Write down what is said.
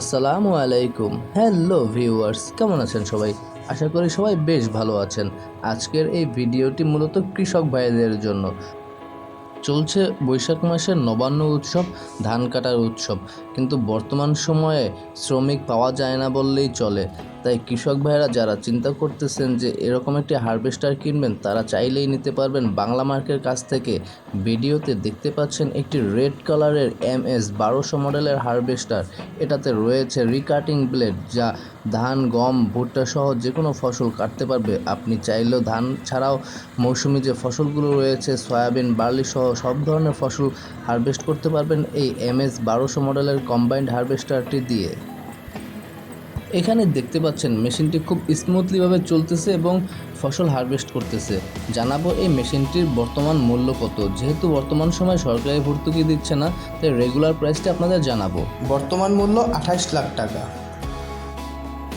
আসসালামু আলাইকুম। Hello viewers কেমন আছেন সবাই? আশা করি সবাই বেশ ভালো আছেন। আজকের এই ভিডিওটি মূলত কৃষক ভাইদের জন্য। চলছে বৈশাখ মাসের নবান্ন উৎসব, ধান কাটার উৎসব। কিন্তু বর্তমান সময়ে শ্রমিক পাওয়া যায় না বললেই চলে। তাই কৃষক ভাইরা যারা চিন্তা করতেছেন যে এরকম একটি হারভেস্টার কিনবেন, তারা চাইলেই নিতে পারবেন বাংলা মার্কের কাছ থেকে। ভিডিওতে দেখতে পাচ্ছেন একটি রেড কালারের এম এস বারোশো মডেলের হারভেস্টার। এটাতে রয়েছে রিকাটিং ব্লেড যা ধান, গম, ভুট্টা সহ যে কোনো ফসল কাটতে পারবে। আপনি চাইলেও ধান ছাড়াও মৌসুমি যে ফসলগুলো রয়েছে, সয়াবিন, বার্লি সহ সব ধরনের ফসল হারভেস্ট করতে পারবেন এই এম এস বারোশো মডেলের কম্বাইন্ড হারভেস্টারটি দিয়ে। এখানে দেখতে পাচ্ছেন মেশিনটি খুব স্মুথলিভাবে চলতেছে এবং ফসল হারভেস্ট করতেছে। জানাব এই মেশিনটির বর্তমান মূল্য কত? যেহেতু বর্তমান সময় সরকারি ভর্তুকি দিচ্ছে না, তাই রেগুলার প্রাইসটি আপনাদের জানাব। বর্তমান মূল্য আঠাশ লাখ টাকা।